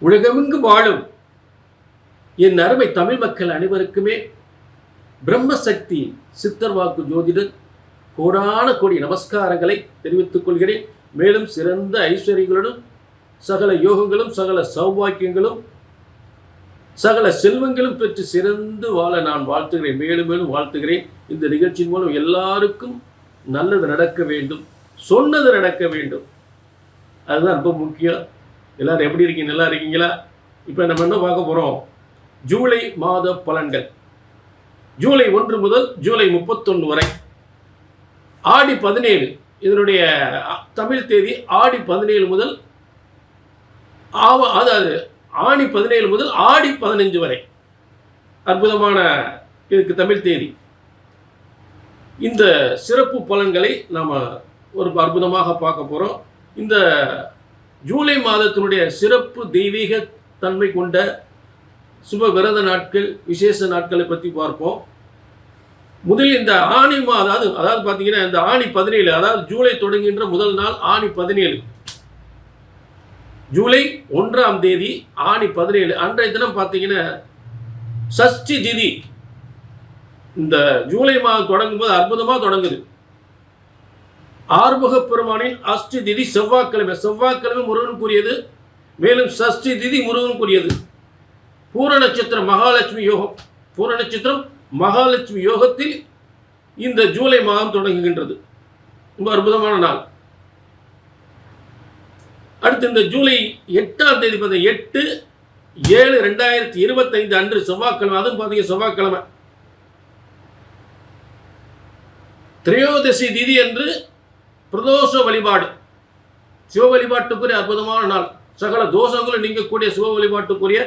உலகமெங்கு வாழும் என் அருமை தமிழ் மக்கள் அனைவருக்குமே பிரம்மசக்தி சித்தர் வாக்கு ஜோதிடர் கோடான கோடி நமஸ்காரங்களை தெரிவித்துக் கொள்கிறேன். மேலும் சிறந்த ஐஸ்வர்யங்களுடன் சகல யோகங்களும் சகல சௌபாக்கியங்களும் சகல செல்வங்களும் பெற்று சிறந்து வாழ நான் வாழ்த்துகிறேன். மேலும் மேலும் வாழ்த்துகிறேன். இந்த நிகழ்ச்சியின் மூலம் எல்லாருக்கும் நல்லது நடக்க வேண்டும் சொன்னது நடக்க வேண்டும். அதுதான் ரொம்ப முக்கியம். எல்லோரும் எப்படி இருக்கீங்க? நல்லா இருக்கீங்களா? இப்போ நம்ம என்ன பார்க்க போகிறோம் ஜூலை மாத பலன்கள். ஜூலை ஒன்று முதல் ஜூலை முப்பத்தொன்று வரை. ஆடி பதினேழு. இதனுடைய தமிழ் தேதி ஆடி பதினேழு முதல் ஆவ அதாவது ஆணி பதினேழு முதல் ஆடி பதினஞ்சு வரை. அற்புதமான இதுக்கு தமிழ் தேதி. இந்த சிறப்பு பலன்களை நாம் ஒரு அற்புதமாக பார்க்க போகிறோம் இந்த ஜூலை மாதத்தினுடைய சிறப்பு தெய்வீக தன்மை கொண்ட சுப விரத நாட்கள் விசேஷ நாட்களை பற்றி பார்ப்போம். முதலில் இந்த ஆணி மாதம் அதாவது அதாவது பார்த்தீங்கன்னா இந்த ஆணி பதினேழு அதாவது ஜூலை தொடங்குகின்ற முதல் நாள் ஆணி பதினேழு. ஜூலை ஒன்றாம் தேதி ஆணி பதினேழு. அன்றைய தினம் பார்த்தீங்கன்னா சஷ்டி திதி. இந்த ஜூலை மாதம் தொடங்கும் போது அற்புதமாக தொடங்குது. ஆறுமுக பெருமானின் அஷ்டி திதி செவ்வாய்க்கிழமை செவ்வாய்க்கிழமை முருகனுக்குரியது மேலும் சஷ்டி திதி முருகனுக்குரியது பூர நட்சத்திரம் மகாலட்சுமி யோகம். பூர நட்சத்திரம் மகாலட்சுமி யோகத்தில் இந்த ஜூலை மாதம் தொடங்குகின்றது. ரொம்ப அற்புதமான நாள். அடுத்து இந்த ஜூலை எட்டாம் தேதி பார்த்தீங்க எட்டு ஏழு ரெண்டாயிரத்தி இருபத்தைந்து அன்று செவ்வாய்க்கிழமை. அதுவும் பார்த்தீங்க செவ்வாய்க்கிழமை. திரையோதசி திதி என்று பிரதோஷ வழிபாடு. சிவ வழிபாட்டுக்குரிய அற்புதமான நாள். சகல தோஷங்களும் நீங்கக்கூடிய சிவ வழிபாட்டுக்குரிய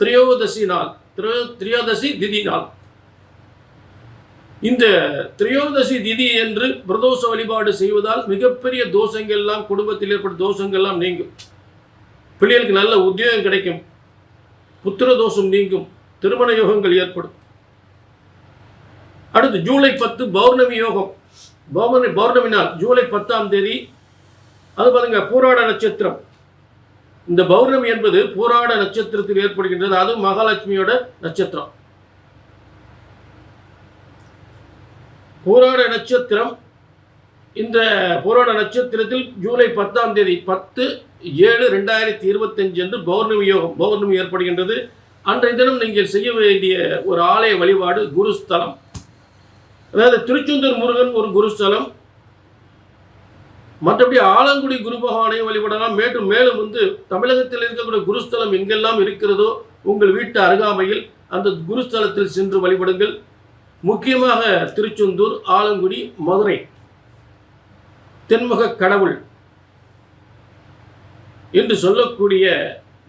திரையோதசி நாள். திரையோ திரையோதசி திதி நாள். இந்த திரையோதசி திதி என்று பிரதோஷ வழிபாடு செய்வதால் மிகப்பெரிய தோஷங்கள் எல்லாம் குடும்பத்தில் ஏற்பட்ட தோஷங்கள் எல்லாம் நீங்கும். பிள்ளைகளுக்கு நல்ல உத்தியோகம் கிடைக்கும். புத்திர தோஷம் நீங்கும். திருமண யோகங்கள் ஏற்படும். அடுத்து ஜூலை பத்து பௌர்ணமி யோகம். பௌர்ணமி பௌர்ணமி நாள் ஜூலை பத்தாம் தேதி அது பாருங்க பூராட நட்சத்திரம். இந்த பௌர்ணமி என்பது பூராட நட்சத்திரத்தில் ஏற்படுகின்றது. அதுவும் மகாலட்சுமியோட நட்சத்திரம். பூராட நட்சத்திரம் இந்த பூராட நட்சத்திரத்தில் ஜூலை பத்தாம் தேதி பத்து ஏழு ரெண்டாயிரத்தி இருபத்தஞ்சு அன்று பௌர்ணமி யோகம் பௌர்ணமி ஏற்படுகின்றது. அன்றைய தினம் நீங்கள் செய்ய வேண்டிய ஒரு ஆலய வழிபாடு குருஸ்தலம் அதாவது திருச்செந்தூர் முருகன் ஒரு குருஸ்தலம். மற்றபடி ஆலங்குடி குரு பகவானை வழிபடலாம். மேலும் மேலும் வந்து தமிழகத்தில் இருக்கக்கூடிய குருஸ்தலம் எங்கெல்லாம் இருக்கிறதோ உங்கள் வீட்டு அருகாமையில் அந்த குருஸ்தலத்தில் சென்று வழிபடுங்கள். முக்கியமாக திருச்செந்தூர் ஆலங்குடி மதுரை. தென்முக கடவுள் என்று சொல்லக்கூடிய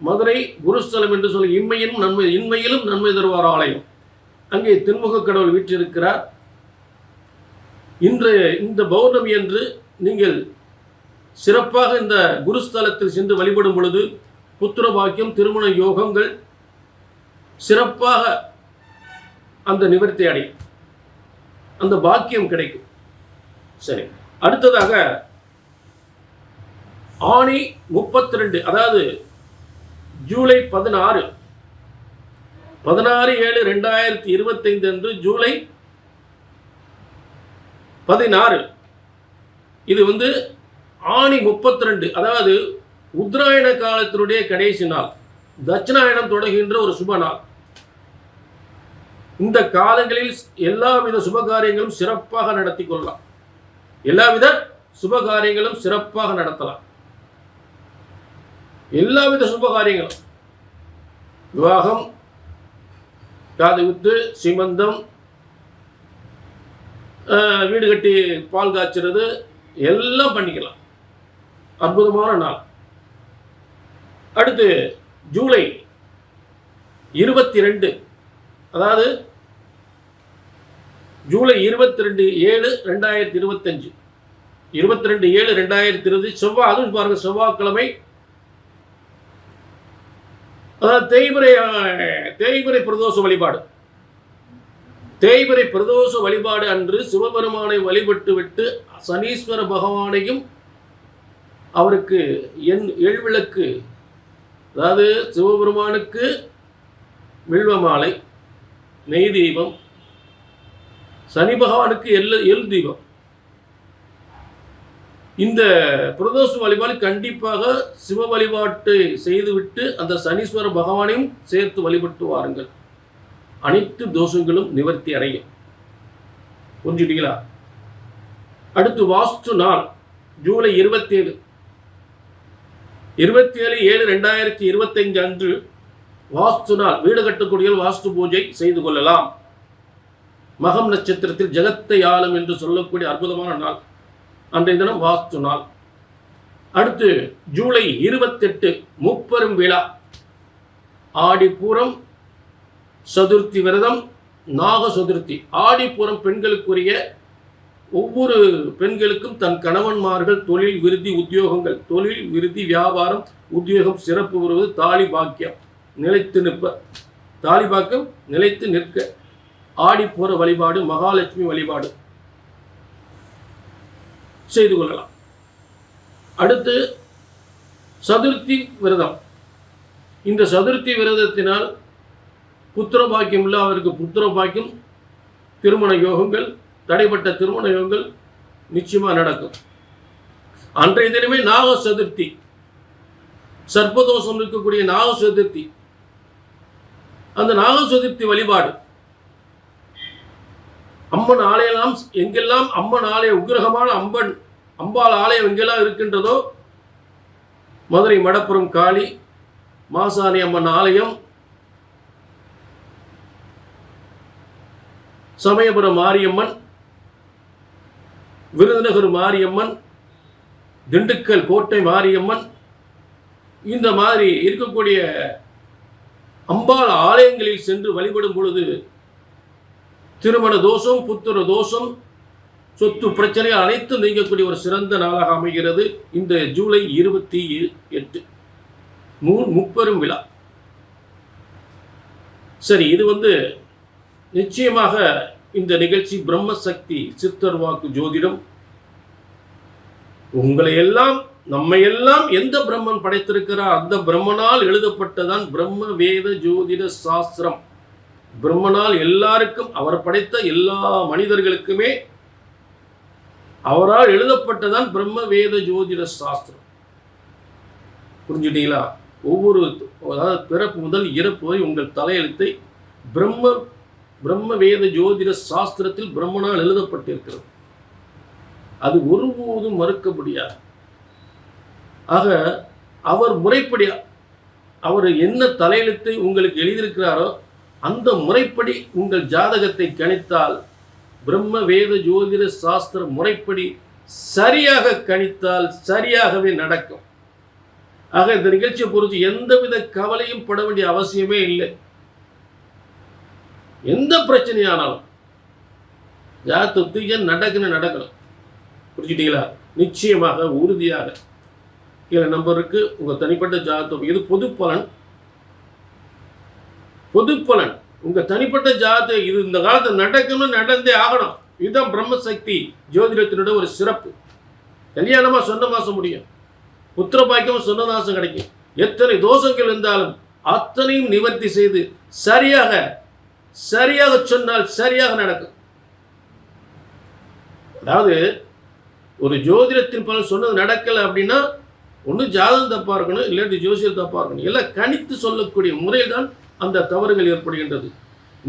மதுரை குருஸ்தலம் என்று சொல்ல இம்மையிலும் நன்மை இன்மையிலும் நன்மை தருவார் ஆலயம். அங்கே தென்முக கடவுள் வீற்றிருக்கிறார். இன்று இந்த பௌர்ணமி அன்று நீங்கள் சிறப்பாக இந்த குருஸ்தலத்தில் சென்று வழிபடும் பொழுது புத்திர பாக்கியம் திருமண யோகங்கள் சிறப்பாக அந்த நிவர்த்தி அடையும். அந்த பாக்கியம் கிடைக்கும். சரி. அடுத்ததாக ஆணி முப்பத்தி ரெண்டு அதாவது ஜூலை பதினாறு. பதினாறு ஏழு ரெண்டாயிரத்தி இருபத்தைந்து அன்று ஜூலை பதினாறு. இது வந்து ஆணி முப்பத்தி ரெண்டு அதாவது உத்தராயண காலத்தினுடைய கடைசி நாள். தட்சிணாயணம் தொடங்குகின்ற ஒரு சுப நாள். இந்த காலங்களில் எல்லாவித சுப காரியங்களும் சிறப்பாக நடத்தி கொள்ளலாம். எல்லாவித சுப காரியங்களும் சிறப்பாக நடத்தலாம். எல்லாவித சுப காரியங்களும் விவாகம் காது வித்து சிமந்தம் வீடு கட்டி பால் காய்ச்சறது எல்லாம் பண்ணிக்கலாம். அற்புதமான நாள். அடுத்து ஜூலை இருபத்தி ரெண்டு அதாவது ஜூலை இருபத்தி ரெண்டு ஏழு ரெண்டாயிரத்தி இருபத்தஞ்சு இருபத்தி ரெண்டு ஏழு ரெண்டாயிரத்தி இருபது செவ்வாய் அதுவும் பாருங்க செவ்வாய்க்கிழமை. அதாவது தேய்முறை தேய்முறை பிரதோஷ வழிபாடு. தேய்பிரை பிரதோஷ வழிபாடு அன்று சிவபெருமானை வழிபட்டு விட்டு சனீஸ்வர பகவானையும் அவருக்கு எண் எழுவிளக்கு அதாவது சிவபெருமானுக்கு வில்வ மாலை நெய் தீபம் சனி பகவானுக்கு எல் எல் தீபம். இந்த பிரதோஷ வழிபாடு கண்டிப்பாக சிவ வழிபாட்டை செய்துவிட்டு அந்த சனீஸ்வர பகவானையும் சேர்த்து வழிபட்டு வாருங்கள். அனைத்து தோஷங்களும் நிவர்த்தி அடையும் புரிஞ்சுட்டீங்களா? அடுத்து வாஸ்து நாள் ஜூலை இருபத்தி ஏழு இருபத்தி ஏழு ஏழு ரெண்டாயிரத்தி இருபத்தஞ்சு அன்று வாஸ்து நாள் வீடு கட்டக்கூடிய வாஸ்து பூஜை செய்து கொள்ளலாம். மகம் நட்சத்திரத்தில் ஜெகத்தை ஆளும் என்று சொல்லக்கூடிய அற்புதமான நாள். அன்றைய தினம் வாஸ்து நாள். அடுத்து ஜூலை இருபத்தெட்டு முப்பெரும் விழா. ஆடிப்பூரம் சதுர்த்தி விரதம் நாக சதுர்த்தி. ஆடிப்புறம் பெண்களுக்குரிய ஒவ்வொரு பெண்களுக்கும் தன் கணவன்மார்கள் தொழில் விருதி உத்தியோகங்கள். தொழில் விருதி வியாபாரம் உத்தியோகம் சிறப்பு வருவது தாலி பாக்கியம். நிலைத்து நிற்ப. தாலி பாக்கியம் நிலைத்து நிற்க. ஆடிப்புற வழிபாடு மகாலட்சுமி வழிபாடு செய்து கொள்ளலாம். அடுத்து சதுர்த்தி விரதம். இந்த சதுர்த்தி விரதத்தினால் புத்திர பாக்கியம் இல்லாதவருக்கு புத்திர பாக்கியம் திருமண யோகங்கள் தடைப்பட்ட திருமண யோகங்கள் நிச்சயமாக நடக்கும். அன்றைய தினமே நாக சதுர்த்தி சர்ப்பதோஷம் இருக்கக்கூடிய நாக சதுர்த்தி அந்த நாக சதுர்த்தி வழிபாடு. அம்மன் ஆலயெல்லாம் எங்கெல்லாம் அம்மன் ஆலய உக்கிரகமான அம்பன் அம்பாள் ஆலயம் எங்கெல்லாம் இருக்கின்றதோ மதுரை மடப்புறம் காளி மாசாணி அம்மன் ஆலயம் சமயபுரம் மாரியம்மன் விருதுநகர் மாரியம்மன் திண்டுக்கல் கோட்டை மாரியம்மன் இந்த மாதிரி இருக்கக்கூடிய அம்பாள் ஆலயங்களில் சென்று வழிபடும் பொழுது திருமண தோஷம் புத்திர தோஷம் சொத்து பிரச்சனை அனைத்தும் நீங்கக்கூடிய ஒரு சிறந்த நாளாக அமைகிறது. இந்த ஜூலை இருபத்தி எட்டு மூ முப்பெரும் விழா. சரி இது வந்து நிச்சயமாக இந்த நிகழ்ச்சி பிரம்மசக்தி சித்தர் வாக்கு ஜோதிடம். உங்களை எல்லாம் நம்மை எல்லாம் எந்த பிரம்மன் படைத்திருக்கிறார்? அந்த பிரம்மனால் எழுதப்பட்டதான் பிரம்ம வேத ஜோதிட சாஸ்திரம். பிரம்மனால் எல்லாருக்கும் அவர் படைத்த எல்லா மனிதர்களுக்குமே அவரால் எழுதப்பட்டதான் பிரம்ம வேத ஜோதிட சாஸ்திரம். புரிஞ்சுட்டீங்களா? ஒவ்வொரு அதாவது பிறப்பு முதல் இறப்பு வரை உங்கள் தலையெழுத்தை பிரம்ம பிரம்ம வேத ஜோதிட சாஸ்திரத்தில் பிரம்மனால் எழுதப்பட்டிருக்கிறது. அது ஒருபோதும் மறுக்க முடியாது. ஆக அவர் முறைப்படி அவர் என்ன தலையெழுத்தை உங்களுக்கு எழுதியிருக்கிறாரோ அந்த முறைப்படி உங்கள் ஜாதகத்தை கணித்தால் பிரம்ம வேத ஜோதிட சாஸ்திர முறைப்படி சரியாக கணித்தால் சரியாகவே நடக்கும். ஆக இந்த நிகழ்ச்சியை பொறுத்து எந்தவித கவலையும் பட வேண்டிய அவசியமே இல்லை. எந்த பிரச்சனையானாலும் ஜாதகத்துக்கு நடக்குன்னு நடக்கணும். புரிஞ்சுட்டீங்களா நிச்சயமாக உறுதியாக. கீழே நம்பருக்கு உங்கள் தனிப்பட்ட ஜாதகம் இது பொது பலன். பொது பலன். உங்கள் தனிப்பட்ட ஜாதக இது இந்த காலத்தில் நடக்கணும்னு நடந்தே ஆகணும். இதுதான் பிரம்மசக்தி ஜோதிடத்தினோட ஒரு சிறப்பு. கல்யாணமாக சொன்ன மாதம் முடியும். புத்திர பாக்கியம் சொன்ன மாதம் கிடைக்கும். எத்தனை தோஷங்கள் இருந்தாலும் அத்தனையும் நிவர்த்தி செய்து சரியாக சரியாக சொன்னால் சரியாக நடக்கும். அதாவது ஒரு ஜோதிடத்தின் பலன் சொன்னது நடக்கலை அப்படின்னா ஒன்று ஜாதகம் தப்பாக இருக்கணும் இல்லாட்டி ஜோசியர் தப்பாக இருக்கணும். எல்லாம் கணித்து சொல்லக்கூடிய முறையில் தான் அந்த தவறுகள் ஏற்படுகின்றது.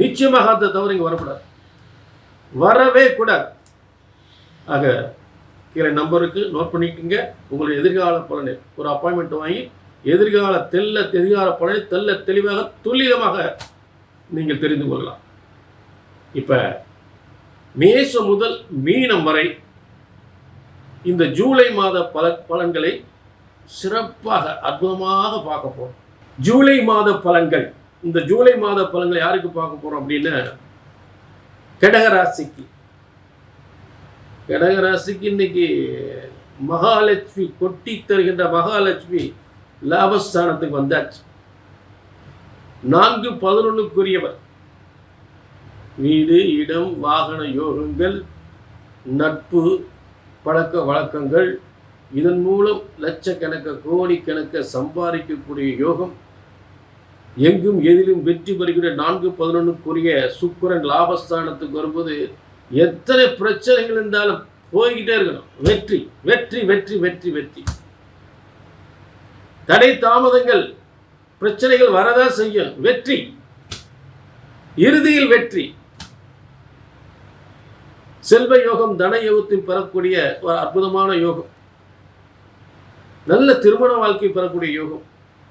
நிச்சயமாக அந்த தவறு இங்கே வரக்கூடாது. வரவே கூடாது. ஆக கீழே நம்பருக்கு நோட் பண்ணிக்கோங்க. உங்களுடைய எதிர்கால பலனை. ஒரு அப்பாயின்மெண்ட் வாங்கி எதிர்கால தெல்ல எதிர்கால பலனை தெல்ல தெளிவாக துல்லியமாக நீங்கள் தெரிந்து கொள்ளலாம். இப்போ மேசம் முதல் மீனம் வரை இந்த ஜூலை மாத பல பலன்களை சிறப்பாக அற்புதமாக பார்க்க போகிறோம் ஜூலை மாத பலன்கள் இந்த ஜூலை மாத பலன்களை யாருக்கு பார்க்க போகிறோம் அப்படின்னு கடகராசிக்கு கடகராசிக்கு இன்னைக்கு மகாலட்சுமி கொட்டி தருகின்ற மகாலட்சுமி லாபஸ்தானத்துக்கு வந்தாச்சு. நான்கு பதினொன்றுக்குரியவர் வீடு இடம் வாகன யோகங்கள் நட்பு பழக்க வழக்கங்கள் இதன் மூலம் லட்சக்கணக்க கோடிக்கணக்க சம்பாதிக்கக்கூடிய யோகம் எங்கும் எதிலும் வெற்றி பெறுகிற நான்கு பதினொன்றுக்குரிய சுக்கரன் லாபஸ்தானத்துக்கு வரும்போது எத்தனை பிரச்சனைகள் இருந்தாலும் போய்கிட்டே இருக்கணும். வெற்றி வெற்றி வெற்றி வெற்றி வெற்றி. தடை தாமதங்கள் பிரச்சனைகள் வரதான் செய்யும். வெற்றி. இறுதியில் வெற்றி. செல்வ யோகம் தன யோகத்தில் பெறக்கூடிய ஒரு அற்புதமான யோகம். நல்ல திருமண வாழ்க்கை பெறக்கூடிய யோகம்.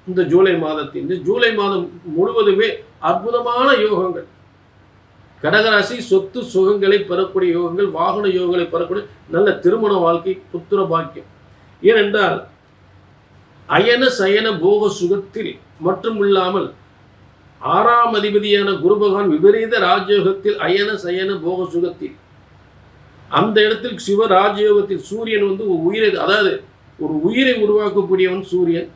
இந்த ஜூலை மாதத்தில். இந்த ஜூலை மாதம் முழுவதுமே அற்புதமான யோகங்கள். கடகராசி சொத்து சுகங்களை பெறக்கூடிய யோகங்கள் வாகன யோகங்களை பெறக்கூடிய நல்ல திருமண வாழ்க்கை புத்திர பாக்கியம். ஏனென்றால் அயன சயன போக சுகத்தில் மட்டுமில்லாமல் ஆறாம் அதிபதியான குரு பகவான் விபரீத ராஜயோகத்தில் அயன சயன போக சுகத்தில் அந்த இடத்தில் சிவ ராஜயோகத்தில் சூரியன் வந்து ஒரு உயிரை அதாவது ஒரு உயிரை உருவாக்கக்கூடியவன் சூரியன்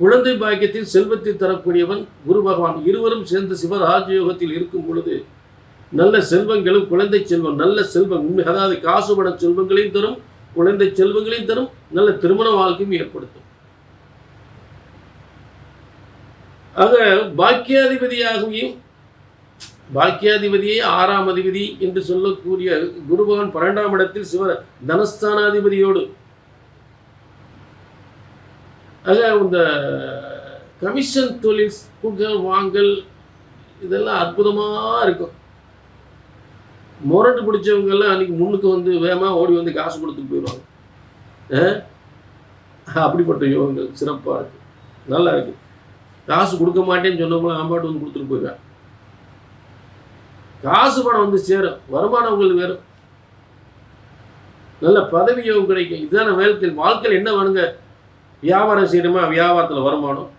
குழந்தை பாக்கியத்தில் செல்வத்தை தரக்கூடியவன் குரு பகவான் இருவரும் சேர்ந்து சிவ ராஜயோகத்தில் இருக்கும் பொழுது நல்ல செல்வங்களும் குழந்தை செல்வம் நல்ல செல்வம் அதாவது காசுபட செல்வங்களையும் தரும் குழந்தை செல்வங்களையும் தரும் நல்ல திருமண வாழ்க்கையும் ஏற்படுத்தும். ஆக பாக்கியாதிபதியாகவும் பாக்கியாதிபதியே ஆறாம் அதிபதி என்று சொல்லக்கூடிய குருபகவான் பன்னெண்டாம் இடத்தில் சிவ தனஸ்தானாதிபதியோடு. ஆக இந்த கமிஷன் தொழில் குடுக்கல் வாங்கல் இதெல்லாம் அற்புதமாக இருக்கும். முரட்டு பிடிச்சவங்கெல்லாம் அன்றைக்கி முன்னுக்கு வந்து வேகமாக ஓடி வந்து காசு கொடுத்துட்டு போயிடுவாங்க. அப்படிப்பட்ட யோகங்கள் சிறப்பாக இருக்குது நல்லா இருக்குது காசு கொடுக்க மாட்டேன்னு சொன்னவங்களும் ஆம்பாட்டு வந்து கொடுத்துட்டு போயிடுவேன் காசு பணம் வந்து சேரும். வருமானம் உங்களுக்கு வேறும் நல்ல பதவி கிடைக்கும். இதுதானே வாழ்க்கை. வாழ்க்கையில் என்ன வேணுங்க? வியாபாரம் செய்யணுமா? வியாபாரத்தில் வருமானம்.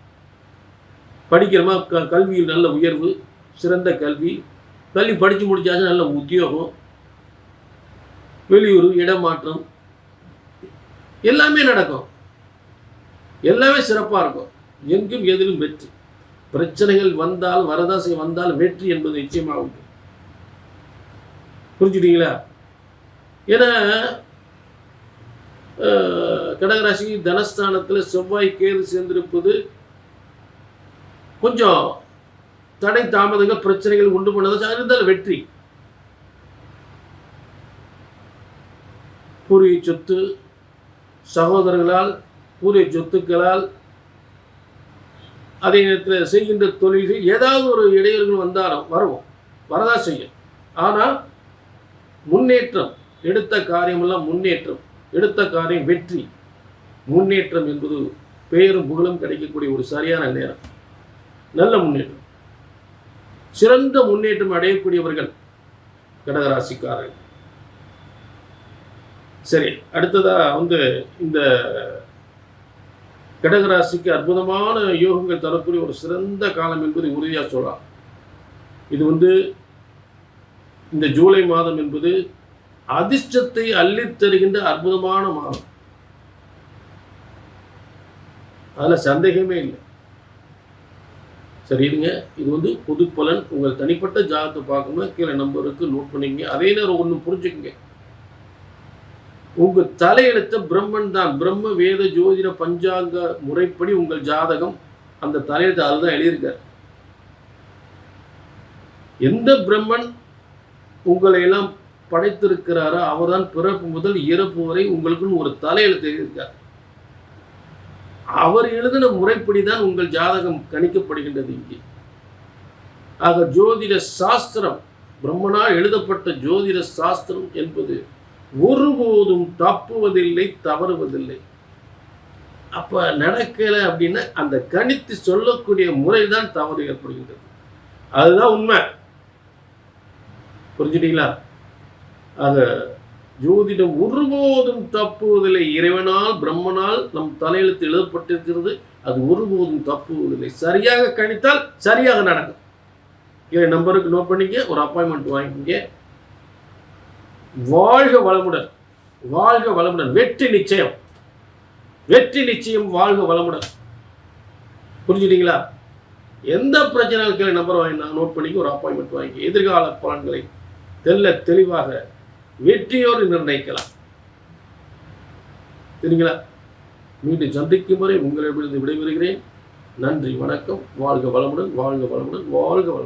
படிக்கிறோமா க கல்வியில் நல்ல உயர்வு சிறந்த கல்வி. கல்வி படித்து முடிச்சாச்சும் நல்ல உத்தியோகம். வெளியூர் இடமாற்றம். எல்லாமே நடக்கும். எல்லாமே சிறப்பாக இருக்கும். எங்கும் எதிலும் வெற்றி. பிரச்சனைகள் வந்தால் வரதாசை வந்தால் வெற்றி என்பது நிச்சயமாக உண்டு. புரிஞ்சுட்டீங்களா ஏன்னா கடகராசி தனஸ்தானத்தில் செவ்வாய் கேது சேர்ந்திருப்பது கொஞ்சம் தடை தாமதங்கள் பிரச்சனைகள் உண்டு பண்ணது இருந்தாலும் வெற்றி. பூர்வீக சொத்து சகோதரர்களால் பூர்வீக சொத்துக்களால் அதே நேரத்தில் செய்கின்ற தொழில்கள் ஏதாவது ஒரு இடையூறுகள் வந்தாலும் வரும் வரதான் செய்யும். ஆனால் முன்னேற்றம் எடுத்த காரியமெல்லாம் முன்னேற்றம் எடுத்த காரியம் வெற்றி. முன்னேற்றம் என்பது பெயரும் புகழும் கிடைக்கக்கூடிய ஒரு சரியான நேரம். நல்ல முன்னேற்றம். சிறந்த முன்னேற்றம் அடையக்கூடியவர்கள் கடகராசிக்காரர்கள். சரி அடுத்ததாக வந்து இந்த கடகராசிக்கு அற்புதமான யோகங்கள் தரக்கூடிய ஒரு சிறந்த காலம் என்பதை உறுதியாக சொல்லலாம். இது வந்து இந்த ஜூலை மாதம் என்பது அதிர்ஷ்டத்தை அள்ளித் தருகின்ற அற்புதமான மாதம். அதில் சந்தேகமே இல்லை. சரி இருங்க. இது வந்து பொது பலன் உங்கள் தனிப்பட்ட ஜாதகத்தை பார்க்கணும் கீழே நம்பருக்கு நோட் பண்ணிக்கங்க. அதே நேரம் ஒன்று புரிஞ்சுக்கங்க. உங்கள் தலையெழுத்த பிரம்மன் தான். பிரம்ம வேத ஜோதிட பஞ்சாங்க முறைப்படி உங்கள் ஜாதகம் அந்த தலையெழுத்து அதில் தான் எழுதியிருக்கார். எந்த பிரம்மன் உங்களை எல்லாம் படைத்திருக்கிறாரோ அவர்தான் பிறப்பு முதல் இறப்பு வரை உங்களுக்குன்னு ஒரு தலையெழுத்து எழுதியிருக்கார். அவர் எழுதின முறைப்படி தான் உங்கள் ஜாதகம் கணிக்கப்படுகின்றது இங்கே. ஆக ஜோதிட சாஸ்திரம் பிரம்மனால் எழுதப்பட்ட ஜோதிட சாஸ்திரம் என்பது ஒருபோதும் தப்புவதில்லை தவறுவதில்லை. அப்போ நடக்கலை அப்படின்னா அந்த கணித்து சொல்லக்கூடிய முறைதான் தவறு ஏற்படுகின்றது. அதுதான் உண்மை. புரிஞ்சுட்டீங்களா? அது ஜோதிடம் ஒருபோதும் தப்புவதில்லை. இறைவனால் பிரம்மனால் நம் தலையெழுத்து எழுதப்பட்டிருக்கிறது. அது ஒருபோதும் தப்புவதில்லை. சரியாக கணித்தால் சரியாக நடக்கும். இதை நம்பருக்கு நோட் பண்ணிக்க ஒரு அப்பாயின்மெண்ட் வாங்கிக்கோங்க. வாழ்க வளமுடன். வாழ்க வளமுடன். வெற்றி நிச்சயம். வெற்றி நிச்சயம் வாழ்க வளமுடன். புரிஞ்சுட்டீங்களா? எந்த பிரச்சனைகளுக்கு நம்பர் வாங்கி நான் நோட் பண்ணிக்க ஒரு அப்பாயின்மெண்ட் வாங்கி எதிர்கால பலன்களை தெல்ல தெளிவாக வெற்றியோடு நிர்ணயிக்கலாம். சரிங்களா மீண்டும் சந்திக்கும் வரை உங்களிடமிருந்து விடைபெறுகிறேன். நன்றி வணக்கம். வாழ்க வளமுடன் வாழ்க வளமுடன் வாழ்க வளமுடன்.